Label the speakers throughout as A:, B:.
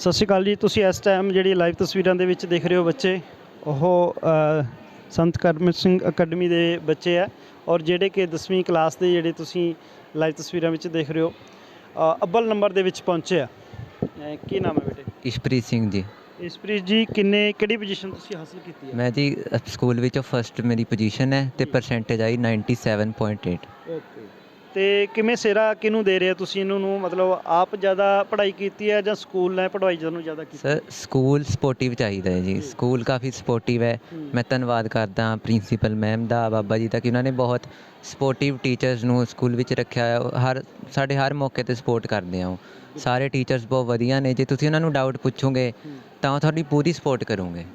A: ਸਤਿ ਸ਼੍ਰੀ ਅਕਾਲ ਜੀ ਤੁਸੀਂ ਇਸ ਟਾਈਮ ਜਿਹੜੀ ਲਾਈਵ ਤਸਵੀਰਾਂ ਦੇ ਵਿੱਚ ਦੇਖ ਰਹੇ ਹੋ ਬੱਚੇ ਉਹ ਸੰਤ ਕਰਮ ਸਿੰਘ ਅਕੈਡਮੀ ਦੇ ਬੱਚੇ ਆ ਔਰ ਜਿਹੜੇ ਕਿ 10ਵੀਂ ਕਲਾਸ ਦੇ ਜਿਹੜੇ ਤੁਸੀਂ ਲਾਈਵ ਤਸਵੀਰਾਂ ਵਿੱਚ ਦੇਖ ਰਹੇ ਹੋ ਅ, ਅੱਵਲ ਨੰਬਰ ਦੇ ਵਿੱਚ ਪਹੁੰਚੇ ਆ। ਕੀ ਨਾਮ ਹੈ ਬੇਟੇ?
B: ਇਸ਼ਪ੍ਰੀਤ ਸਿੰਘ ਜੀ।
A: ਇਸਪ੍ਰੀਤ ਜੀ ਕਿੰਨੇ ਕਿਹੜੀ ਪੋਜੀਸ਼ਨ ਤੁਸੀਂ ਹਾਸਲ ਕੀਤੀ ਹੈ?
B: ਮੈਂ ਜੀ ਸਕੂਲ ਵਿੱਚ ਫਸਟ ਮੇਰੀ ਪੋਜੀਸ਼ਨ ਹੈ ਤੇ ਪਰਸੈਂਟੇਜ ਆਈ 97.8
A: ਓਕੇ ਤੇ ਕਿਵੇਂ ਸਿਰਾ ਕਿਹਨੂੰ ਦੇ ਰਹੇ ਹੋ ਤੁਸੀਂ ਇਹਨਾਂ ਨੂੰ? ਮਤਲਬ ਆਪ ਜ਼ਿਆਦਾ ਪੜ੍ਹਾਈ ਕੀਤੀ ਹੈ ਜਾਂ ਸਕੂਲ ਨੇ ਪੜ੍ਹਾਈ ਤੁਹਾਨੂੰ ਜ਼ਿਆਦਾ ਕੀਤੀ?
B: ਸਰ ਸਕੂਲ ਸਪੋਰਟਿਵ ਚਾਹੀਦਾ ਹੈ ਜੀ। ਸਕੂਲ ਕਾਫੀ ਸਪੋਰਟਿਵ ਹੈ।
A: ਹੂੰ।
B: ਮੈਂ ਧੰਨਵਾਦ ਕਰਦਾ ਪ੍ਰਿੰਸੀਪਲ ਮੈਮ ਦਾ ਬਾਬਾ ਜੀ ਦਾ ਕਿ ਉਹਨਾਂ ਨੇ ਬਹੁਤ ਸਪੋਰਟਿਵ ਟੀਚਰਸ ਨੂੰ ਸਕੂਲ ਵਿੱਚ ਰੱਖਿਆ ਹੈ। ਹਰ ਸਾਡੇ ਹਰ ਮੌਕੇ ਤੇ ਸਪੋਰਟ ਕਰਦੇ ਆ ਉਹ। ਸਾਰੇ ਟੀਚਰਸ ਬਹੁਤ ਵਧੀਆ ਨੇ। ਜੇ ਤੁਸੀਂ ਉਹਨਾਂ ਨੂੰ ਡਾਊਟ ਪੁੱਛੋਗੇ ਤਾਂ ਉਹ ਤੁਹਾਡੀ ਪੂਰੀ ਸਪੋਰਟ ਕਰੋਗੇ।
A: ਹੈ।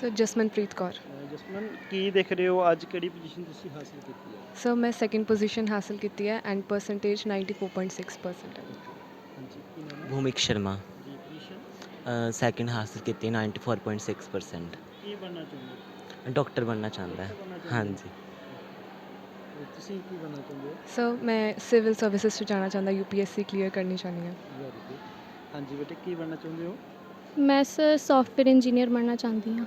C: ਸਰ ਜਸਮਨਪ੍ਰੀਤ ਕੌਰ।
A: ਜਸਮਨ ਕੀ ਦੇਖ ਰਹੇ ਹੋ? ਅੱਜ ਕਿਹੜੀ ਪੋਜੀਸ਼ਨ ਤੁਸੀਂ ਹਾਸਲ ਕੀਤੀ ਹੈ?
C: ਸਰ ਮੈਂ ਸੈਕਿੰਡ ਪੋਜੀਸ਼ਨ ਹਾਸਲ ਕੀਤੀ ਹੈ ਐਂਡ ਪਰਸੈਂਟੇਜ 94.6% ਹੈ।
A: ਹਾਂਜੀ ਕੀ ਨਾਮ ਹੈ?
D: ਭੂਮਿਕ ਸ਼ਰਮਾ।
A: ਜੀ ਪੋਜੀਸ਼ਨ
D: ਸੈਕਿੰਡ ਹਾਸਲ ਕੀਤੀ 94.6%
A: ਕੀ ਬਣਨਾ ਚਾਹੁੰਦੇ ਹੋ?
D: ਡਾਕਟਰ ਬਣਨਾ ਚਾਹੁੰਦਾ ਹੈ। ਹਾਂਜੀ।
A: ਹੋ? ਤੁਸੀਂ ਕੀ ਬਣਨਾ ਚਾਹੁੰਦੇ ਹੋ?
C: ਸਰ ਮੈਂ ਸਿਵਲ ਸਰਵਿਸਿਜ਼ 'ਚ ਜਾਣਾ ਚਾਹੁੰਦਾ ਯੂਪੀਐਸਸੀ ਕਲੀਅਰ ਕਰਨੀ ਚਾਹੁੰਦੀ ਹਾਂ।
A: ਵੈਰੀ ਗੁੱਡ ਹਾਂਜੀ ਬੇਟੇ ਕੀ ਬਣਨਾ ਚਾਹੁੰਦੇ ਹੋ?
E: ਮੈਂ ਸਰ ਸੌਫਟਵੇਅਰ ਇੰਜੀਨੀਅਰ ਬਣਨਾ ਚਾਹੁੰਦੀ ਹਾਂ।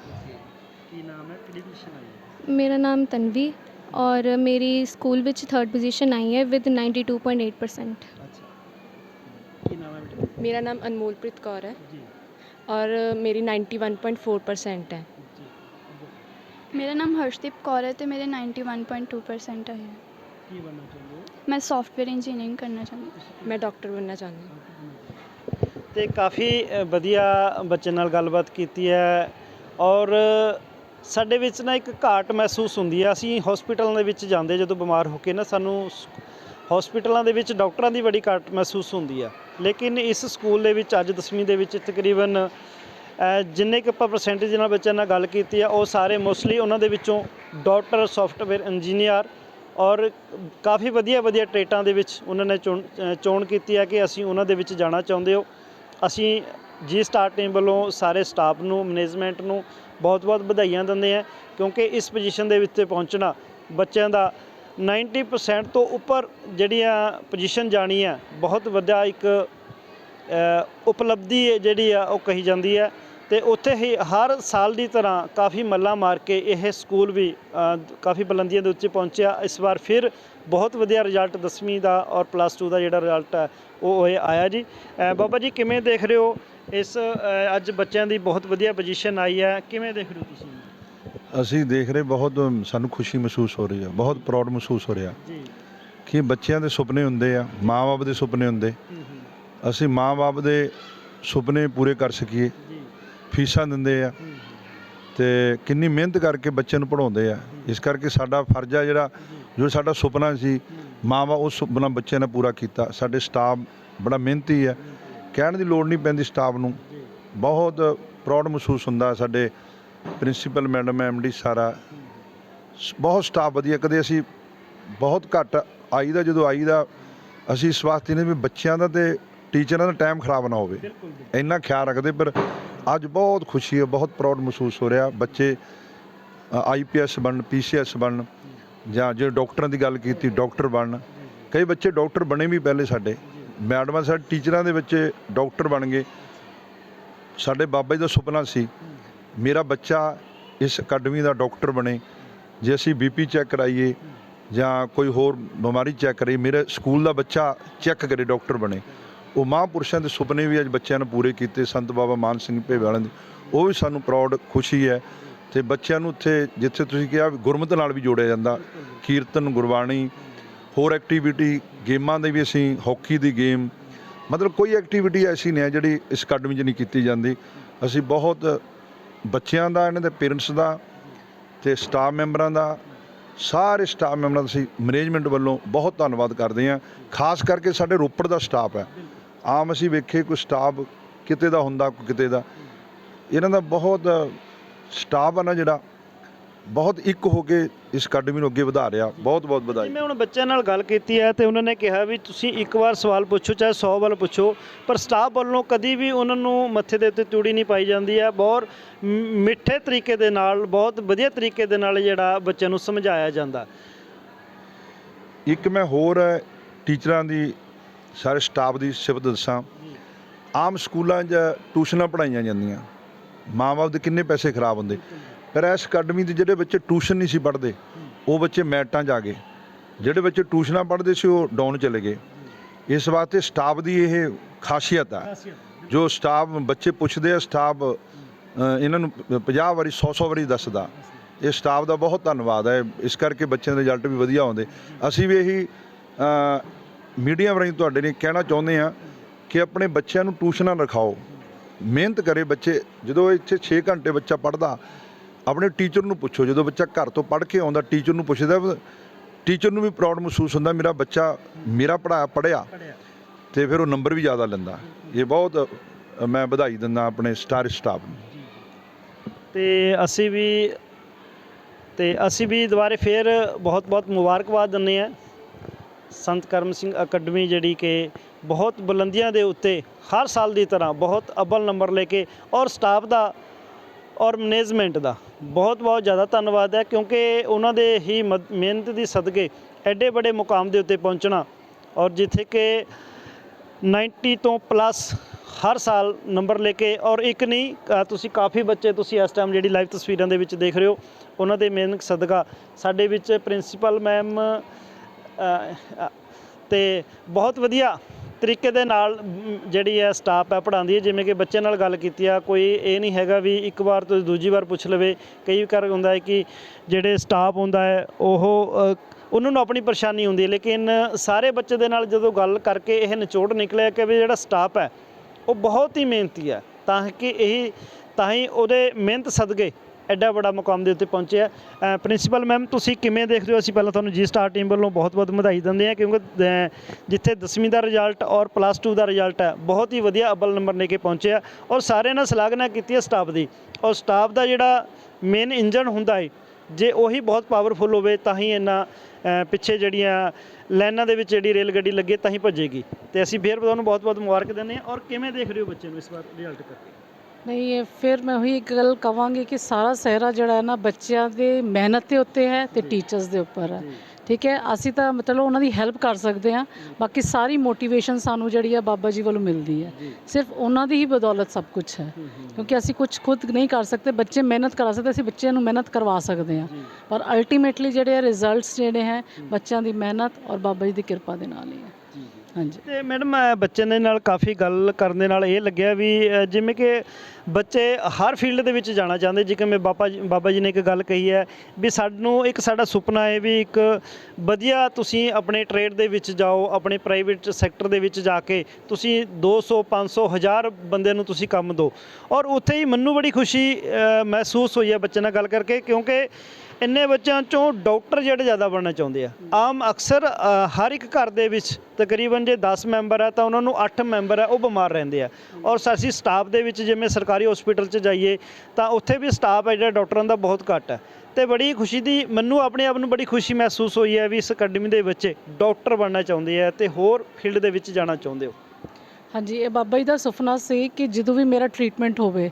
A: ਕੀ ਨਾਮ ਹੈ ਕਿਹੜੀ ਪੋਜੀਸ਼ਨ ਆਈ ਹੈ
E: ਮੇਰਾ ਨਾਮ ਤਨਵੀ ਔਰ ਮੇਰੀ ਸਕੂਲ ਵਿੱਚ ਥਰਡ ਪੋਜੀਸ਼ਨ ਆਈ ਹੈ ਵਿਦ 92.8%
A: ਅੱਛਾ ਕੀ ਨਾਮ ਹੈ ਬੇਟੇ
F: ਮੇਰਾ ਨਾਮ ਅਨਮੋਲਪ੍ਰੀਤ ਕੌਰ ਹੈ
A: ਜੀ
F: ਔਰ ਮੇਰੀ 91.4% ਹੈ
A: ਜੀ
G: ਮੇਰਾ ਨਾਮ ਹਰਸ਼ਦੀਪ ਕੌਰ ਹੈ ਤੇ ਮੇਰੇ 91.2% ਆਏ ਹੈ
A: ਕੀ ਬਣਨਾ ਚਾਹੁੰਦੇ ਹੋ
G: ਮੈਂ ਸੌਫਟਵੇਅਰ ਇੰਜੀਨੀਅਰਿੰਗ ਕਰਨਾ ਚਾਹੁੰਦੀ ਹਾਂ
F: ਮੈਂ ਡਾਕਟਰ ਬਣਨਾ ਚਾਹੁੰਦੀ ਹਾਂ
A: ਤੇ ਕਾਫੀ ਅ, ਵਧੀਆ ਬੱਚੇ ਨਾਲ ਗੱਲਬਾਤ ਕੀਤੀ ਹੈ ਔਰ ਸਾਡੇ ਵਿੱਚ ਨਾ ਇੱਕ ਘਾਟ ਮਹਿਸੂਸ ਹੁੰਦੀ ਹੈ ਅਸੀਂ ਹਸਪੀਟਲਾਂ ਦੇ ਵਿੱਚ ਜਾਂਦੇ ਜਦੋਂ ਬਿਮਾਰ ਹੋ ਕੇ ਨਾ ਸਾਨੂੰ ਹਸਪੀਟਲਾਂ ਦੇ ਵਿੱਚ ਡਾਕਟਰਾਂ ਦੀ ਬੜੀ ਘਾਟ ਮਹਿਸੂਸ ਹੁੰਦੀ ਹੈ ਲੇਕਿਨ ਇਸ ਸਕੂਲ ਦੇ ਵਿੱਚ ਅੱਜ 10ਵੀਂ ਦੇ ਵਿੱਚ ਤਕਰੀਬਨ ਜਿੰਨੇ ਕੁ ਆਪਾਂ ਪਰਸੈਂਟੇਜ ਨਾਲ ਬੱਚਿਆਂ ਨਾਲ ਗੱਲ ਕੀਤੀ ਆ, ਉਹ ਸਾਰੇ ਮੋਸਟਲੀ ਉਹਨਾਂ ਦੇ ਵਿੱਚੋਂ ਡਾਕਟਰ ਸੌਫਟਵੇਅਰ ਇੰਜੀਨੀਅਰ ਔਰ ਕਾਫੀ ਵਧੀਆ ਵਧੀਆ ਟ੍ਰੇਟਾਂ ਦੇ ਵਿੱਚ ਉਹਨਾਂ ਨੇ ਚੁਣ ਚੋਣ ਕੀਤੀ ਹੈ ਕਿ ਅਸੀਂ ਉਹਨਾਂ ਦੇ ਵਿੱਚ ਜਾਣਾ ਚਾਹੁੰਦੇ ਹੋ। ਅਸੀਂ ਜੀ ਸਟਾਰ ਟੀਮ ਵੱਲੋਂ ਸਾਰੇ ਸਟਾਫ ਨੂੰ ਮੈਨੇਜਮੈਂਟ ਨੂੰ ਬਹੁਤ-ਬਹੁਤ ਵਧਾਈਆਂ ਦਿੰਦੇ ਹਾਂ ਕਿਉਂਕਿ ਇਸ ਪੋਜੀਸ਼ਨ ਦੇ ਵਿੱਚ ਪਹੁੰਚਣਾ ਬੱਚਿਆਂ ਦਾ 90% ਤੋਂ ਉੱਪਰ ਜਿਹੜੀਆਂ ਪੋਜੀਸ਼ਨ ਜਾਣੀ ਹੈ ਬਹੁਤ ਵੱਡਾ ਇੱਕ ਉਪਲਬਧੀ ਹੈ ਜਿਹੜੀ ਆ ਉਹ ਕਹੀ ਜਾਂਦੀ ਹੈ ਤੇ ਉੱਥੇ ਹੀ ਹਰ ਸਾਲ ਦੀ ਤਰ੍ਹਾਂ ਕਾਫੀ ਮੱਲਾ ਮਾਰ ਕੇ ਇਹ ਸਕੂਲ ਵੀ ਕਾਫੀ ਬੁਲੰਦੀਆਂ ਦੇ ਉੱਤੇ ਪਹੁੰਚਿਆ। ਇਸ ਵਾਰ ਫਿਰ ਬਹੁਤ ਵਧੀਆ ਰਿਜ਼ਲਟ 10ਵੀਂ ਦਾ ਔਰ ਪਲੱਸ 2 ਦਾ ਜਿਹੜਾ ਰਿਜ਼ਲਟ ਹੈ ਉਹ ਇਹ ਆਇਆ ਜੀ। ਬਾਬਾ ਜੀ ਕਿਵੇਂ ਦੇਖ ਰਹੇ ਹੋ ਇਸ ਅੱਜ ਬੱਚਿਆਂ ਦੀ ਬਹੁਤ ਵਧੀਆ ਪੋਜੀਸ਼ਨ ਆਈ ਹੈ? ਕਿਵੇਂ ਦੇਖ ਰਹੇ ਹੋ ਤੁਸੀਂ?
H: ਅਸੀਂ ਦੇਖ ਰਹੇ ਬਹੁਤ ਸਾਨੂੰ ਖੁਸ਼ੀ ਮਹਿਸੂਸ ਹੋ ਰਹੀ ਹੈ ਬਹੁਤ ਪ੍ਰਾਊਡ ਮਹਿਸੂਸ ਹੋ ਰਿਹਾ।
A: ਜੀ।
H: ਕਿ ਬੱਚਿਆਂ ਦੇ ਸੁਪਨੇ ਹੁੰਦੇ ਆ ਮਾਂ-ਬਾਪ ਦੇ ਸੁਪਨੇ ਹੁੰਦੇ। ਅਸੀਂ ਮਾਂ-ਬਾਪ ਦੇ ਸੁਪਨੇ ਪੂਰੇ ਕਰ ਸਕੀਏ। ਫੀਸਾਂ ਦਿੰਦੇ ਆ। ਤੇ ਕਿੰਨੀ ਮਿਹਨਤ ਕਰਕੇ ਬੱਚਿਆਂ ਨੂੰ ਪੜਾਉਂਦੇ ਆ। ਇਸ ਕਰਕੇ ਸਾਡਾ ਫਰਜ਼ ਆ ਜਿਹੜਾ ਜੋ ਸਾਡਾ ਸੁਪਨਾ ਸੀ ਮਾਂ-ਬਾਪ ਉਸ ਸੁਪਨਾ ਬੱਚਿਆਂ ਨੇ ਪੂਰਾ ਕੀਤਾ। ਸਾਡੇ ਸਟਾਫ ਬੜਾ ਮਿਹਨਤੀ ਹੈ ਕਹਿਣ ਦੀ ਲੋੜ ਨਹੀਂ ਪੈਂਦੀ ਸਟਾਫ ਨੂੰ। ਬਹੁਤ ਪ੍ਰਾਊਡ ਮਹਿਸੂਸ ਹੁੰਦਾ ਸਾਡੇ ਪ੍ਰਿੰਸੀਪਲ ਮੈਡਮ ਐਮਡੀ ਸਾਰਾ। ਬਹੁਤ ਸਟਾਫ ਵਧੀਆ। ਕਦੇ ਅਸੀਂ ਬਹੁਤ ਘੱਟ ਆਈਦਾ ਜਦੋਂ ਆਈਦਾ ਅਸੀਂ ਇਸ ਵਾਸਤੇ ਨੇ ਵੀ ਬੱਚਿਆਂ ਦਾ ਤੇ ਟੀਚਰਾਂ ਦਾ ਟਾਈਮ ਖਰਾਬ ਨਾ ਹੋਵੇ। ਇੰਨਾ ਖਿਆਲ ਰੱਖਦੇ ਪਰ ਅੱਜ ਬਹੁਤ ਖੁਸ਼ੀ ਹੈ, ਬਹੁਤ ਪ੍ਰਾਊਡ ਮਹਿਸੂਸ ਹੋ ਰਿਹਾ ਬੱਚੇ ਆਈਪੀਐਸ ਬਣਨ ਪੀਸੀਐਸ ਬਣਨ, ਜਾਂ ਜੇ ਡਾਕਟਰਾਂ ਦੀ ਗੱਲ ਕੀਤੀ ਡਾਕਟਰ ਬਣਨ। ਕਈ ਬੱਚੇ ਡਾਕਟਰ ਬਣੇ ਵੀ ਪਹਿਲੇ ਸਾਡੇ। ਮੈਡਮਾਂ ਸਾਡੇ ਟੀਚਰਾਂ ਦੇ ਬੱਚੇ ਡਾਕਟਰ ਬਣ ਗਏ। ਸਾਡੇ ਬਾਬਾ ਜੀ ਦਾ ਸੁਪਨਾ ਸੀ, ਮੇਰਾ ਬੱਚਾ ਇਸ ਅਕੈਡਮੀ ਦਾ ਡਾਕਟਰ ਬਣੇ। ਜੇ ਅਸੀਂ ਬੀਪੀ ਚੈੱਕ ਕਰਾਈਏ, ਜਾਂ ਕੋਈ ਹੋਰ ਬਿਮਾਰੀ ਚੈੱਕ ਕਰੀਏ, ਮੇਰੇ ਸਕੂਲ ਦਾ ਬੱਚਾ ਚੈੱਕ ਕਰੇ ਡਾਕਟਰ ਬਣੇ। ਉਹ ਮਹਾਂਪੁਰਸ਼ਾਂ ਦੇ ਸੁਪਨੇ ਵੀ ਅੱਜ ਬੱਚਿਆਂ ਨੇ ਪੂਰੇ ਕੀਤੇ, ਸੰਤ ਬਾਬਾ ਮਾਨ ਸਿੰਘ ਭੇਵੇ ਵਾਲਿਆਂ ਦੇ, ਉਹ ਵੀ ਸਾਨੂੰ ਪ੍ਰਾਊਡ ਖੁਸ਼ੀ ਹੈ। ਤੇ ਬੱਚਿਆਂ ਨੂੰ ਉੱਥੇ, ਜਿੱਥੇ ਤੁਸੀਂ ਕਿਹਾ ਵੀ ਗੁਰਮਤਿ ਨਾਲ ਵੀ ਜੋੜਿਆ ਜਾਂਦਾ, ਕੀਰਤਨ, ਗੁਰਬਾਣੀ, ਹੋਰ ਐਕਟੀਵਿਟੀ ਗੇਮਾਂ ਦੇ ਵੀ ਅਸੀਂ ਹਾਕੀ ਦੀ ਗੇਮ ਮਤਲਬ ਕੋਈ ਐਕਟੀਵਿਟੀ ਐਸੀ ਨਹੀਂ ਹੈ ਜਿਹੜੀ ਇਸ ਅਕੈਡਮੀ 'ਚ ਨਹੀਂ ਕੀਤੀ ਜਾਂਦੀ। ਅਸੀਂ ਬਹੁਤ ਬੱਚਿਆਂ ਦਾ, ਇਹਨਾਂ ਦੇ ਪੇਰੈਂਟਸ ਦਾ ਤੇ ਸਟਾਫ ਮੈਂਬਰਾਂ ਦਾ, ਸਾਰੇ ਸਟਾਫ ਮੈਂਬਰਾਂ ਦਾ ਅਸੀਂ ਮੈਨੇਜਮੈਂਟ ਵੱਲੋਂ ਬਹੁਤ ਧੰਨਵਾਦ ਕਰਦੇ ਹਾਂ। ਖਾਸ ਕਰਕੇ ਸਾਡੇ ਰੋਪੜ ਦਾ ਸਟਾਫ ਹੈ। ਆਮ ਅਸੀਂ ਵੇਖੇ ਕੋਈ ਸਟਾਫ ਕਿਤੇ ਦਾ ਹੁੰਦਾ ਕੋਈ ਕਿਤੇ ਦਾ। ਇਹਨਾਂ ਦਾ ਬਹੁਤ ਸਟਾਫ ਆ ਨਾ ਜਿਹੜਾ ਬਹੁਤ ਇੱਕ ਹੋ ਕੇ ਇਸ ਅਕੈਡਮੀ ਨੂੰ ਅੱਗੇ ਵਧਾ ਰਿਹਾ। ਬਹੁਤ ਬਹੁਤ ਵਧਾਈ।
A: ਮੈਂ ਹੁਣ ਬੱਚਿਆਂ ਨਾਲ ਗੱਲ ਕੀਤੀ ਹੈ ਤੇ ਉਹਨਾਂ ਨੇ ਕਿਹਾ ਵੀ ਤੁਸੀਂ ਇੱਕ ਵਾਰ ਸਵਾਲ ਪੁੱਛੋ ਚਾਹੇ 100 ਵਾਰ ਪੁੱਛੋ ਪਰ ਸਟਾਫ ਵੱਲੋਂ ਕਦੀ ਵੀ ਉਹਨਾਂ ਨੂੰ ਮੱਥੇ ਦੇ ਉੱਤੇ ਤੂੜੀ ਨਹੀਂ ਪਾਈ ਜਾਂਦੀ ਹੈ। ਬਹੁਤ ਮਿੱਠੇ ਤਰੀਕੇ ਦੇ ਨਾਲ ਬਹੁਤ ਵਧੀਆ ਤਰੀਕੇ ਦੇ ਨਾਲ ਜਿਹੜਾ ਬੱਚਿਆਂ ਨੂੰ ਸਮਝਾਇਆ ਜਾਂਦਾ।
H: ਇੱਕ ਮੈਂ ਹੋਰ ਟੀਚਰਾਂ ਦੀ ਸਾਰੇ ਸਟਾਫ ਦੀ ਸਿਫਤ ਦੱਸਾਂ। ਆਮ ਸਕੂਲਾਂ 'ਚ ਟਿਊਸ਼ਨਾਂ ਪੜਾਈਆਂ ਜਾਂਦੀਆਂ। ਮਾਂ-ਬਾਪ ਦੇ ਕਿੰਨੇ ਪੈਸੇ ਖਰਾਬ ਹੁੰਦੇ। ਪਰ ਇਸ ਅਕੈਡਮੀ ਦੇ ਜਿਹੜੇ ਬੱਚੇ ਟਿਊਸ਼ਨ ਨਹੀਂ ਸੀ ਪੜ੍ਹਦੇ, ਉਹ ਬੱਚੇ ਮੈਟਾਂ 'ਚ ਆ ਗਏ। ਜਿਹੜੇ ਬੱਚੇ ਟਿਊਸ਼ਨਾਂ ਪੜ੍ਹਦੇ ਸੀ, ਉਹ ਡਾਊਨ ਚਲੇ ਗਏ। ਇਸ ਵਾਸਤੇ ਸਟਾਫ ਦੀ ਇਹ ਖਾਸੀਅਤ ਆ। ਜੋ ਸਟਾਫ ਬੱਚੇ ਪੁੱਛਦੇ ਆ, ਸਟਾਫ ਇਹਨਾਂ ਨੂੰ 50 ਵਾਰੀ 100-100 ਵਾਰੀ ਦੱਸਦਾ। ਇਹ ਸਟਾਫ ਦਾ ਬਹੁਤ ਧੰਨਵਾਦ ਹੈ। ਇਸ ਕਰਕੇ ਬੱਚਿਆਂ ਦੇ ਰਿਜ਼ਲਟ ਵੀ ਵਧੀਆ ਆਉਂਦੇ। ਅਸੀਂ ਵੀ ਇਹੀ ਮੀਡੀਆ ਰਾਹੀਂ ਤੁਹਾਡੇ ਨੇ ਕਹਿਣਾ ਚਾਹੁੰਦੇ ਆ ਕਿ ਆਪਣੇ ਬੱਚਿਆਂ ਨੂੰ ਟਿਊਸ਼ਨਾਂ ਰਖਾਓ। ਮਿਹਨਤ ਕਰੇ ਬੱਚੇ। ਜਦੋਂ ਇੱਥੇ 6 ਘੰਟੇ ਬੱਚਾ ਪੜ੍ਹਦਾ, ਆਪਣੇ ਟੀਚਰ ਨੂੰ ਪੁੱਛੋ। ਜਦੋਂ ਬੱਚਾ ਘਰ ਤੋਂ ਪੜ੍ਹ ਕੇ ਆਉਂਦਾ, ਟੀਚਰ ਨੂੰ ਪੁੱਛਦਾ, ਟੀਚਰ ਨੂੰ ਵੀ ਪ੍ਰਾਊਡ ਮਹਿਸੂਸ ਹੁੰਦਾ, ਮੇਰਾ ਬੱਚਾ, ਮੇਰਾ ਪੜ੍ਹਾਇਆ ਪੜ੍ਹਿਆ। ਤੇ ਫਿਰ ਉਹ ਨੰਬਰ ਵੀ ਜ਼ਿਆਦਾ ਲੈਂਦਾ। ਇਹ ਬਹੁਤ, ਮੈਂ ਵਧਾਈ ਦਿੰਦਾ ਆਪਣੇ ਸਟਾਰ ਸਟਾਫ ਨੂੰ।
A: ਤੇ ਅਸੀਂ ਵੀ, ਤੇ ਅਸੀਂ ਵੀ ਦੁਬਾਰੇ ਫੇਰ ਬਹੁਤ ਬਹੁਤ ਮੁਬਾਰਕਬਾਦ ਦਿੰਦੇ ਆ ਸੰਤ ਕਰਮ ਸਿੰਘ ਅਕੈਡਮੀ ਜਿਹੜੀ ਕਿ ਬਹੁਤ ਬੁਲੰਦੀਆਂ ਦੇ ਉੱਤੇ ਹਰ ਸਾਲ ਦੀ ਤਰ੍ਹਾਂ ਬਹੁਤ ਅਵਲ ਨੰਬਰ ਲੈ ਕੇ ਔਰ ਸਟਾਫ ਦਾ ਔਰ ਮੈਨੇਜਮੈਂਟ ਦਾ ਬਹੁਤ ਬਹੁਤ ਜ਼ਿਆਦਾ ਧੰਨਵਾਦ ਹੈ ਕਿਉਂਕਿ ਉਹਨਾਂ ਦੇ ਹੀ ਮਦ- ਮਿਹਨਤ ਦੀ ਸਦਕੇ ਐਡੇ ਵੱਡੇ ਮੁਕਾਮ ਦੇ ਉੱਤੇ ਪਹੁੰਚਣਾ ਔਰ ਜਿੱਥੇ ਕਿ 90 ਤੋਂ ਪਲੱਸ ਹਰ ਸਾਲ ਨੰਬਰ ਲੈ ਕੇ ਔਰ ਇੱਕ ਨਹੀਂ ਤੁਸੀਂ ਕਾਫੀ ਬੱਚੇ ਤੁਸੀਂ ਇਸ ਟਾਈਮ ਜਿਹੜੀ ਲਾਈਵ ਤਸਵੀਰਾਂ ਦੇ ਵਿੱਚ ਦੇਖ ਰਹੇ ਹੋ, ਉਹਨਾਂ ਦੇ ਮਿਹਨਤ ਸਦਕਾ ਸਾਡੇ ਵਿੱਚ ਪ੍ਰਿੰਸੀਪਲ ਮੈਮ ਤੇ ਬਹੁਤ ਵਧੀਆ ਤਰੀਕੇ ਦੇ ਨਾਲ ਜਿਹੜੀ ਹੈ ਸਟਾਫ ਹੈ ਪੜ੍ਹਾਉਂਦੀ ਹੈ। ਜਿਵੇਂ ਕਿ ਬੱਚੇ ਨਾਲ ਗੱਲ ਕੀਤੀ ਆ, ਕੋਈ ਇਹ ਨਹੀਂ ਹੈਗਾ ਵੀ ਇੱਕ ਵਾਰ ਤੋਂ ਦੂਜੀ ਵਾਰ ਪੁੱਛ ਲਵੇ। ਕਈ ਵਾਰ ਹੁੰਦਾ ਹੈ ਕਿ ਜਿਹੜੇ ਸਟਾਫ ਹੁੰਦਾ ਹੈ, ਉਹ ਉਹਨਾਂ ਨੂੰ ਆਪਣੀ ਪਰੇਸ਼ਾਨੀ ਹੁੰਦੀ ਹੈ। ਲੇਕਿਨ ਸਾਰੇ ਬੱਚੇ ਦੇ ਨਾਲ ਜਦੋਂ ਗੱਲ ਕਰਕੇ ਇਹ ਨਿਚੋੜ ਨਿਕਲਿਆ ਕਿ ਵੀ ਜਿਹੜਾ ਸਟਾਫ ਹੈ, ਉਹ ਬਹੁਤ ਹੀ ਮਿਹਨਤੀ ਹੈ। ਤਾਂ ਕਿ ਇਹ, ਤਾਂ ਹੀ ਉਹਦੇ ਮਿਹਨਤ ਸਦਕੇ ਐਡਾ ਵੱਡਾ ਮੁਕਾਮ ਦੇ ਉੱਤੇ ਪਹੁੰਚਿਆ ਪ੍ਰਿੰਸੀਪਲ ਮੈਮ, ਤੁਸੀਂ ਕਿਵੇਂ ਦੇਖਦੇ ਹੋ? ਅਸੀਂ ਪਹਿਲਾਂ ਤੁਹਾਨੂੰ ਜੀ ਸਟਾਰ ਟੀਮ ਵੱਲੋਂ ਬਹੁਤ-ਬਹੁਤ ਵਧਾਈ ਦਿੰਦੇ ਹਾਂ ਕਿਉਂਕਿ ਜਿੱਥੇ 10ਵੀਂ ਦਾ ਰਿਜ਼ਲਟ ਔਰ ਪਲੱਸ 2 ਦਾ ਰਿਜ਼ਲਟ ਹੈ, ਬਹੁਤ ਹੀ ਵਧੀਆ ਅਵਲ ਨੰਬਰ ਲੈ ਕੇ ਪਹੁੰਚਿਆ ਔਰ ਸਾਰਿਆਂ ਨਾਲ ਸਲਾਹਨਾ ਕੀਤੀ ਹੈ ਸਟਾਫ ਦੀ। ਔਰ ਸਟਾਫ ਦਾ ਜਿਹੜਾ ਮੇਨ ਇੰਜਨ ਹੁੰਦਾ ਹੈ, ਜੇ ਉਹੀ ਬਹੁਤ ਪਾਵਰਫੁਲ ਹੋਵੇ ਤਾਂ ਹੀ ਇਹਨਾਂ ਪਿੱਛੇ ਜਿਹੜੀਆਂ ਲਾਈਨਾਂ ਦੇ ਵਿੱਚ ਜਿਹੜੀ ਰੇਲ ਗੱਡੀ ਲੱਗੇ ਤਾਂ ਹੀ ਭੱਜੇਗੀ। ਤੇ ਅਸੀਂ ਫੇਰ ਤੁਹਾਨੂੰ ਬਹੁਤ-ਬਹੁਤ ਮੁਬਾਰਕ ਦਿੰਦੇ ਹਾਂ। ਔਰ ਕਿਵੇਂ ਦੇਖ ਰਹੇ ਹੋ ਬੱਚੇ ਨੂੰ ਇਸ ਵਾਰ ਰਿਜ਼ਲਟ ਕਰਕੇ?
I: ਨਹੀਂ ਇਹ ਫਿਰ ਮੈਂ ਉਹੀ ਇੱਕ ਗੱਲ ਕਵਾਂਗੀ ਕਿ ਸਾਰਾ ਸਹਿਰਾ ਜਿਹੜਾ ਹੈ ਨਾ ਬੱਚਿਆਂ ਦੇ ਮਿਹਨਤ ਦੇ ਉੱਤੇ ਹੈ ਤੇ ਟੀਚਰਸ ਦੇ ਉੱਪਰ ਹੈ। ਠੀਕ ਹੈ? ਅਸੀਂ ਤਾਂ ਮਤਲਬ ਉਹਨਾਂ ਦੀ ਹੈਲਪ ਕਰ ਸਕਦੇ ਹਾਂ ਬਾਕੀ ਸਾਰੀ ਮੋਟੀਵੇਸ਼ਨ ਸਾਨੂੰ ਜਿਹੜੀ ਹੈ ਬਾਬਾ ਜੀ ਵੱਲੋਂ ਮਿਲਦੀ ਹੈ। ਸਿਰਫ ਉਹਨਾਂ ਦੀ ਹੀ ਬਦੌਲਤ ਸਭ ਕੁਝ ਹੈ। ਕਿਉਂਕਿ ਅਸੀਂ ਕੁਝ ਖੁਦ ਨਹੀਂ ਕਰ ਸਕਦੇ ਬੱਚੇ ਮਿਹਨਤ ਕਰਾ ਸਕਦੇ ਅਸੀਂ ਬੱਚਿਆਂ ਨੂੰ ਮਿਹਨਤ ਕਰਵਾ ਸਕਦੇ ਹਾਂ। ਪਰ ਅਲਟੀਮੇਟਲੀ ਜਿਹੜੇ ਰਿਜ਼ਲਟਸ ਜਿਹੜੇ ਹੈ ਬੱਚਿਆਂ ਦੀ ਮਿਹਨਤ ਔਰ ਬਾਬਾ ਜੀ ਦੀ ਕਿਰਪਾ ਦੇ ਨਾਲ ਹੀ ਹੈ। ਹਾਂਜੀ।
A: ਤੇ ਮੈਡਮ ਅ, ਬੱਚੇ ਦੇ ਨਾਲ ਕਾਫੀ ਗੱਲ ਕਰਨ ਦੇ ਨਾਲ ਇਹ ਲੱਗਿਆ ਵੀ ਅ, ਜਿਵੇਂ ਕਿ ਬੱਚੇ ਹਰ ਫੀਲਡ ਦੇ ਵਿੱਚ ਜਾਣਾ ਚਾਹੁੰਦੇ ਜਿਵੇਂ ਮੈਂ ਬਾਬਾ ਜੀ ਬਾਬਾ ਜੀ ਨੇ ਇੱਕ ਗੱਲ ਕਹੀ ਹੈ ਵੀ ਸਾਨੂੰ ਇੱਕ ਸਾਡਾ ਸੁਪਨਾ ਹੈ ਵੀ ਇੱਕ ਵਧੀਆ ਤੁਸੀਂ ਆਪਣੇ ਟ੍ਰੇਡ ਦੇ ਵਿੱਚ ਜਾਓ ਆਪਣੇ ਪ੍ਰਾਈਵੇਟ ਸੈਕਟਰ ਦੇ ਵਿੱਚ ਜਾ ਕੇ ਤੁਸੀਂ 200 500 1000 ਬੰਦੇ ਨੂੰ ਤੁਸੀਂ ਕੰਮ ਦਿਓ। ਔਰ ਉੱਥੇ ਹੀ ਮੈਨੂੰ ਬੜੀ ਖੁਸ਼ੀ ਅ, ਮਹਿਸੂਸ ਹੋਈ ਹੈ ਬੱਚੇ ਨਾਲ ਗੱਲ ਕਰਕੇ ਕਿਉਂਕਿ ਇੰਨੇ ਬੱਚਿਆਂ ਚੋਂ ਡਾਕਟਰ ਜਿਹੜੇ ਜ਼ਿਆਦਾ ਬਣਨਾ ਚਾਹੁੰਦੇ ਆ। ਆਮ ਅਕਸਰ ਹਰ ਇੱਕ ਘਰ ਦੇ ਵਿੱਚ ਤਕਰੀਬਨ ਜੇ 10 ਮੈਂਬਰ ਆ, ਤਾਂ ਉਹਨਾਂ ਨੂੰ 8 ਮੈਂਬਰ ਆ, ਉਹ ਬਿਮਾਰ ਰਹਿੰਦੇ ਆ। ਔਰ ਅਸੀਂ ਸਟਾਫ ਦੇ ਵਿੱਚ ਜਿਵੇਂ ਸਰਕਾਰੀ ਹਸਪੀਟਲ 'ਚ ਜਾਈਏ, ਤਾਂ ਉੱਥੇ ਵੀ ਸਟਾਫ ਹੈ ਜਿਹੜਾ ਡਾਕਟਰਾਂ ਦਾ ਬਹੁਤ ਘੱਟ ਹੈ ਤੇ ਬੜੀ ਖੁਸ਼ੀ ਦੀ, ਮੈਨੂੰ ਆਪਣੇ ਆਪ ਨੂੰ ਬੜੀ ਖੁਸ਼ੀ ਮਹਿਸੂਸ ਹੋਈ ਹੈ ਵੀ ਇਸ ਅਕੈਡਮੀ ਦੇ ਬੱਚੇ ਡਾਕਟਰ ਬਣਨਾ ਚਾਹੁੰਦੇ ਆ ਤੇ ਹੋਰ ਫੀਲਡ ਦੇ ਵਿੱਚ ਜਾਣਾ ਚਾਹੁੰਦੇ ਹੋ।
I: ਹਾਂਜੀ, ਇਹ ਬਾਬਾ ਜੀ ਦਾ ਸੁਪਨਾ ਸੀ ਕਿ ਜਦੋਂ ਵੀ ਮੇਰਾ ਟ੍ਰੀਟਮੈਂਟ ਹੋਵੇ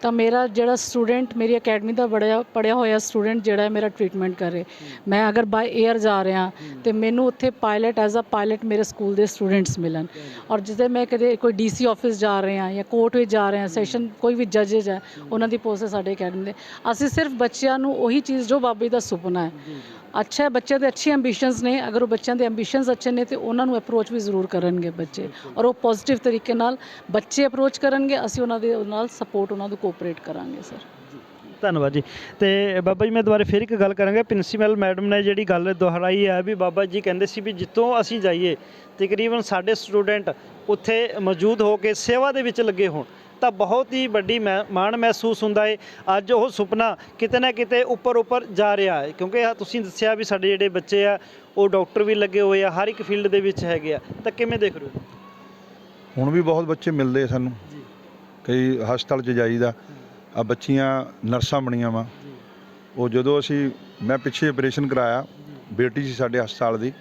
I: ਤਾਂ ਮੇਰਾ ਜਿਹੜਾ ਸਟੂਡੈਂਟ ਮੇਰੀ ਅਕੈਡਮੀ ਦਾ ਬੜਿਆ ਪੜਿਆ ਹੋਇਆ ਸਟੂਡੈਂਟ ਜਿਹੜਾ ਹੈ ਮੇਰਾ ਟ੍ਰੀਟਮੈਂਟ ਕਰੇ ਮੈਂ ਅਗਰ ਬਾਈ 에ਅਰ ਜਾ ਰਿਹਾ ਤੇ ਮੈਨੂੰ ਉੱਥੇ ਪਾਇਲਟ ਐਜ਼ ਅ ਪਾਇਲਟ ਮੇਰੇ ਸਕੂਲ ਦੇ ਸਟੂਡੈਂਟਸ ਮਿਲਣ। ਔਰ ਜਿੱਦੇ ਮੈਂ ਕਦੇ ਕੋਈ ਡੀਸੀ ਆਫਿਸ ਜਾ ਰਹੇ ਹਾਂ ਜਾਂ ਕੋਰਟ ਵਿੱਚ ਜਾ ਰਹੇ ਹਾਂ ਸੈਸ਼ਨ ਕੋਈ ਵੀ ਜੱਜਸ ਹੈ ਉਹਨਾਂ ਦੀ ਪੋਸਟ ਸਾਡੇ ਅਕੈਡਮੀ ਦੇ। ਅਸੀਂ ਸਿਰਫ ਬੱਚਿਆਂ ਨੂੰ ਉਹੀ ਚੀਜ਼ ਜੋ ਬਾਬੇ ਦਾ ਸੁਪਨਾ ਹੈ ਅੱਛਾ ਬੱਚਿਆਂ ਦੇ ਅੱਛੇ ਐਂਬੀਸ਼ਨਸ ਨੇ ਅਗਰ ਉਹ ਬੱਚਿਆਂ ਦੇ ਐਂਬੀਸ਼ਨਸ ਅੱਛੇ ਨੇ ਤੇ ਉਹਨਾਂ ਨੂੰ ਅਪਰੋਚ ਵੀ ਜ਼ਰੂਰ ਕਰਨਗੇ ਬੱਚੇ। ਔਰ ਉਹ ਪੋਜ਼ਿਟਿਵ ਤਰੀਕੇ ਨਾਲ ਬੱਚੇ ਅਪਰੋਚ ਕਰਨਗੇ ਅਸੀਂ ਉਹਨਾਂ ਦੇ ਨਾਲ ਸਪੋਰਟ ਉਹਨਾਂ ਨੂੰ ਕੋਆਪਰੇਟ ਕਰਾਂਗੇ ਸਰ
A: ਧੰਨਵਾਦ ਜੀ। ਤੇ ਬਾਬਾ ਜੀ ਮੈਂ ਦੁਬਾਰਾ ਫਿਰ ਇੱਕ ਗੱਲ ਕਰਾਂਗਾ। ਪ੍ਰਿੰਸੀਪਲ ਮੈਡਮ ਨੇ ਜਿਹੜੀ ਗੱਲ ਦੁਹਰਾਈ ਹੈ ਵੀ ਬਾਬਾ ਜੀ ਕਹਿੰਦੇ ਸੀ ਵੀ ਜਿੱਥੋਂ ਅਸੀਂ ਜਾਈਏ ਤਕਰੀਬਨ ਸਾਡੇ ਸਟੂਡੈਂਟ ਉੱਥੇ ਮੌਜੂਦ ਹੋ ਕੇ ਸੇਵਾ ਦੇ ਵਿੱਚ ਲੱਗੇ ਹੋਣ। ਤਾਂ ਬਹੁਤ ਹੀ ਵੱਡੀ ਮਾਣ ਮਹਿਸੂਸ ਹੁੰਦਾ ਹੈ ਅੱਜ ਉਹ ਸੁਪਨਾ ਕਿਤੇ ਨਾ ਕਿਤੇ ਉੱਪਰ ਉੱਪਰ ਜਾ ਰਿਹਾ ਹੈ ਕਿਉਂਕਿ ਤੁਸੀਂ ਦੱਸਿਆ ਵੀ ਸਾਡੇ ਜਿਹੜੇ ਬੱਚੇ ਆ ਉਹ ਡਾਕਟਰ ਵੀ ਲੱਗੇ ਹੋਏ ਆ ਹਰ ਇੱਕ ਫੀਲਡ ਦੇ ਵਿੱਚ ਹੈਗੇ ਆ। ਤਾਂ ਕਿਵੇਂ ਦੇਖ ਰਹੇ ਹੋ?
H: ਹੁਣ ਵੀ ਬਹੁਤ ਬੱਚੇ ਮਿਲਦੇ ਸਾਨੂੰ। ਕਈ ਹਸਪਤਾਲ 'ਚ ਜਾਈਦਾ ਆ ਬੱਚੀਆਂ ਨਰਸਾਂ ਬਣੀਆਂ ਵਾ। ਉਹ ਜਦੋਂ ਅਸੀਂ ਮੈਂ ਪਿੱਛੇ ਆਪਰੇਸ਼ਨ ਕਰਾਇਆ ਬੇਟੀ ਸੀ ਸਾਡੇ ਹਸਪਤਾਲ ਦੀ।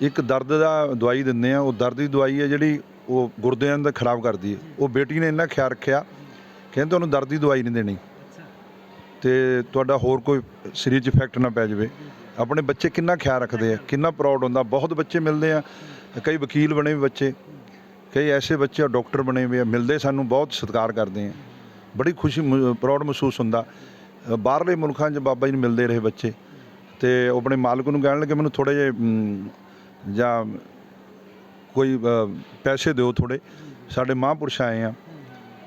H: ਇੱਕ ਦਰਦ ਦਾ ਦਵਾਈ ਦਿੰਦੇ ਆ ਉਹ ਦਰਦ ਦੀ ਦਵਾਈ ਹੈ ਜਿਹੜੀ ਉਹ ਗੁਰਦਿਆਂ ਦਾ ਖਰਾਬ ਕਰਦੀ ਹੈ। ਉਹ ਬੇਟੀ ਨੇ ਇੰਨਾ ਖਿਆਲ ਰੱਖਿਆ, ਕਹਿੰਦੇ ਤੁਹਾਨੂੰ ਦਰਦ ਦੀ ਦਵਾਈ ਨਹੀਂ ਦੇਣੀ। ਤੇ ਤੁਹਾਡਾ ਹੋਰ ਕੋਈ ਸਰੀਰ 'ਚ ਇਫੈਕਟ ਨਾ ਪੈ ਜਾਵੇ। ਆਪਣੇ ਬੱਚੇ ਕਿੰਨਾ ਖਿਆਲ ਰੱਖਦੇ ਆ, ਕਿੰਨਾ ਪ੍ਰਾਊਡ ਹੁੰਦਾ। ਬਹੁਤ ਬੱਚੇ ਮਿਲਦੇ ਆ, ਕਈ ਵਕੀਲ ਬਣੇ ਵੀ ਬੱਚੇ, ਕਈ ਐਸੇ ਬੱਚੇ ਡਾਕਟਰ ਬਣੇ ਹੋਏ ਆ, ਮਿਲਦੇ ਸਾਨੂੰ, ਬਹੁਤ ਸਤਿਕਾਰ ਕਰਦੇ ਆ। ਬੜੀ ਖੁਸ਼ੀ ਪ੍ਰਾਊਡ ਮਹਿਸੂਸ ਹੁੰਦਾ। ਬਾਹਰਲੇ ਮੁਲਕਾਂ 'ਚ ਬਾਬਾ ਜੀ ਨੂੰ ਮਿਲਦੇ ਰਹੇ ਬੱਚੇ। ਤੇ ਉਹ ਆਪਣੇ ਮਾਲਕ ਨੂੰ ਕਹਿਣ ਲੱਗੇ, ਮੈਨੂੰ ਥੋੜੇ ਜਿਹੇ ਜਾਂ ਕੋਈ ਪੈਸੇ ਦਿਓ ਥੋੜੇ ਸਾਡੇ ਮਹਾਂਪੁਰਸ਼ ਆਏ ਆ।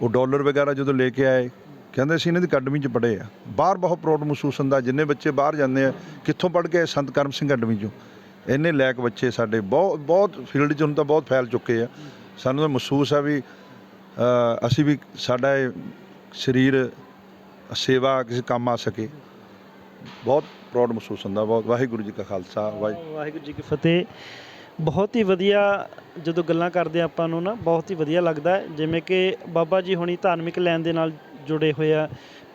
H: ਉਹ ਡਾਲਰ ਵਗੈਰਾ ਜਦੋਂ ਲੈ ਕੇ ਆਏ, ਕਹਿੰਦੇ ਅਸੀਂ ਇਹਨਾਂ ਦੀ ਅਕੈਡਮੀ 'ਚ ਪੜ੍ਹੇ ਆ। ਬਾਹਰ ਬਹੁਤ ਪ੍ਰਾਊਡ ਮਹਿਸੂਸ ਹੁੰਦਾ, ਜਿੰਨੇ ਬੱਚੇ ਬਾਹਰ ਜਾਂਦੇ ਆ, ਕਿੱਥੋਂ ਪੜ੍ਹ ਕੇ ਸੰਤ ਕਰਮ ਸਿੰਘ ਅਕੈਡਮੀ 'ਚੋਂ? ਇੰਨੇ ਲੈਕ ਬੱਚੇ ਸਾਡੇ ਬਹੁਤ ਬਹੁਤ ਫੀਲਡ 'ਚ ਹੁਣ ਤਾਂ ਬਹੁਤ ਫੈਲ ਚੁੱਕੇ ਆ। ਸਾਨੂੰ ਤਾਂ ਮਹਿਸੂਸ ਆ ਵੀ ਅਸੀਂ ਵੀ ਸਾਡਾ ਇਹ ਸਰੀਰ, ਸੇਵਾ ਕਿਸੇ ਕੰਮ ਆ ਸਕੇ। ਬਹੁਤ ਪ੍ਰਾਊਡ ਮਹਿਸੂਸ ਹੁੰਦਾ, ਬਹੁਤ। ਵਾਹਿਗੁਰੂ ਜੀ ਕਾ ਖਾਲਸਾ ਵਾਹਿਗੁਰੂ
A: ਵਾਹਿਗੁਰੂ ਜੀ ਕੀ ਫਤਿਹ। ਬਹੁਤ ਹੀ ਵਧੀਆ ਜਦੋਂ ਗੱਲਾਂ ਕਰਦੇ ਆਪਾਂ ਨੂੰ ਨਾ, ਬਹੁਤ ਹੀ ਵਧੀਆ ਲੱਗਦਾ ਜਿਵੇਂ ਕਿ ਬਾਬਾ ਜੀ ਹੋਣੀ ਧਾਰਮਿਕ ਲੈਣ ਦੇ ਨਾਲ ਜੁੜੇ ਹੋਏ ਆ।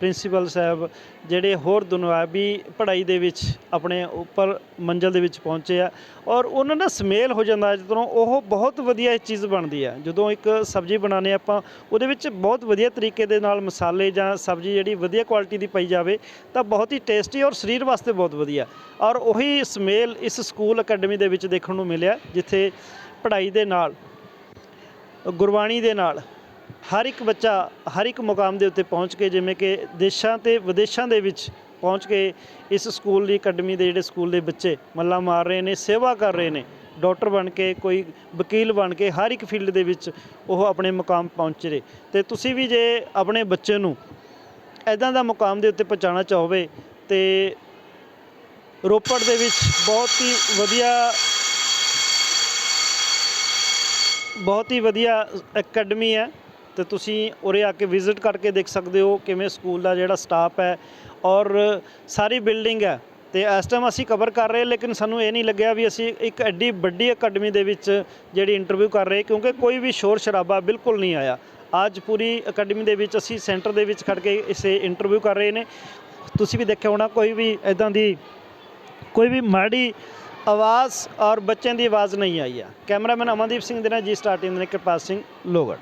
A: ਪ੍ਰਿੰਸੀਪਲ ਸਾਹਿਬ ਜਿਹੜੇ ਹੋਰ ਦੁਨਿਆਵੀ ਪੜ੍ਹਾਈ ਦੇ ਵਿੱਚ ਆਪਣੇ ਉੱਪਰ ਮੰਜ਼ਲ ਦੇ ਵਿੱਚ ਪਹੁੰਚੇ ਆ ਔਰ ਉਹਨਾਂ ਦਾ ਸਮੇਲ ਹੋ ਜਾਂਦਾ ਜਦੋਂ ਉਹ ਬਹੁਤ ਵਧੀਆ ਇਹ ਚੀਜ਼ ਬਣਦੀ ਆ। ਜਦੋਂ ਇੱਕ ਸਬਜ਼ੀ ਬਣਾਉਂਦੇ ਆਪਾਂ, ਉਹਦੇ ਵਿੱਚ ਬਹੁਤ ਵਧੀਆ ਤਰੀਕੇ ਦੇ ਨਾਲ ਮਸਾਲੇ ਜਾਂ ਸਬਜ਼ੀ ਜਿਹੜੀ ਵਧੀਆ ਕੁਆਲਿਟੀ ਦੀ ਪਾਈ ਜਾਵੇ ਤਾਂ ਬਹੁਤ ਹੀ ਟੇਸਟੀ ਔਰ ਸਰੀਰ ਵਾਸਤੇ ਬਹੁਤ ਵਧੀਆ। ਔਰ ਉਹੀ ਸਮੇਲ ਇਸ ਸਕੂਲ ਅਕੈਡਮੀ ਦੇ ਵਿੱਚ ਦੇਖਣ ਨੂੰ ਮਿਲਿਆ, ਜਿੱਥੇ ਪੜ੍ਹਾਈ ਦੇ ਨਾਲ, ਗੁਰਬਾਣੀ ਦੇ ਨਾਲ ਹਰ ਇੱਕ ਬੱਚਾ ਹਰ ਇੱਕ ਮੁਕਾਮ ਦੇ ਉੱਤੇ ਪਹੁੰਚ ਕੇ ਜਿਵੇਂ ਕਿ ਦੇਸ਼ਾਂ ਤੇ ਵਿਦੇਸ਼ਾਂ ਦੇ ਵਿੱਚ ਪਹੁੰਚ ਕੇ ਇਸ ਸਕੂਲ ਦੀ ਅਕੈਡਮੀ ਦੇ ਜਿਹੜੇ ਸਕੂਲ ਦੇ ਬੱਚੇ ਮੱਲਾ ਮਾਰ ਰਹੇ ਨੇ, ਸੇਵਾ ਕਰ ਰਹੇ ਨੇ, ਡਾਕਟਰ ਬਣ ਕੇ, ਕੋਈ ਵਕੀਲ ਬਣ ਕੇ ਹਰ ਇੱਕ ਫੀਲਡ ਦੇ ਵਿੱਚ ਉਹ ਆਪਣੇ ਮੁਕਾਮ ਪਹੁੰਚ ਰਹੇ ਤੇ ਤੁਸੀਂ ਵੀ ਜੇ ਆਪਣੇ ਬੱਚੇ ਨੂੰ ਐਦਾਂ ਦਾ ਮੁਕਾਮ ਦੇ ਉੱਤੇ ਪਹੁੰਚਾਉਣਾ ਚਾਹੋਗੇ ਤੇ ਰੋਪੜ ਦੇ ਵਿੱਚ ਬਹੁਤ ਹੀ ਵਧੀਆ ਬਹੁਤ ਹੀ ਵਧੀਆ ਅਕੈਡਮੀ ਹੈ। ਤੇ ਤੁਸੀਂ ਉਰੇ ਆ ਕੇ ਵਿਜ਼ਿਟ ਕਰਕੇ ਦੇਖ ਸਕਦੇ ਹੋ ਕਿਵੇਂ ਸਕੂਲ ਦਾ ਜਿਹੜਾ ਸਟਾਫ ਹੈ ਔਰ ਸਾਰੀ ਬਿਲਡਿੰਗ ਹੈ ਤੇ ਇਸ ਟਾਈਮ ਅਸੀਂ ਕਵਰ ਕਰ ਰਹੇ ਲੇਕਿਨ ਸਾਨੂੰ ਇਹ ਨਹੀਂ ਲੱਗਿਆ ਵੀ ਅਸੀਂ ਇੱਕ ਐਡੀ ਵੱਡੀ ਅਕੈਡਮੀ ਦੇ ਵਿੱਚ ਜਿਹੜੀ ਇੰਟਰਵਿਊ ਕਰ ਰਹੇ, ਕਿਉਂਕਿ ਕੋਈ ਵੀ ਸ਼ੋਰ ਸ਼ਰਾਬਾ ਬਿਲਕੁਲ ਨਹੀਂ ਆਇਆ। ਅੱਜ ਪੂਰੀ ਅਕੈਡਮੀ ਦੇ ਵਿੱਚ ਅਸੀਂ ਸੈਂਟਰ ਦੇ ਵਿੱਚ ਖੜ ਕੇ ਇਸੇ ਇੰਟਰਵਿਊ ਕਰ ਰਹੇ ਨੇ। ਤੁਸੀਂ ਵੀ ਦੇਖਿਆ ਹੋਣਾ, ਕੋਈ ਵੀ ਇਦਾਂ ਦੀ, ਕੋਈ ਵੀ ਮਾੜੀ ਆਵਾਜ਼ ਔਰ ਬੱਚਿਆਂ ਦੀ ਆਵਾਜ਼ ਨਹੀਂ ਆਈ ਆ। ਕੈਮਰਾਮੈਨ ਅਮਨਦੀਪ ਸਿੰਘ ਦੇ ਨਾਲ ਜੀ ਸਟਾਰ ਟੀਮ ਦੇ ਨਾਲ ਕਿਰਪਾਲ ਸਿੰਘ ਲੋਗੜ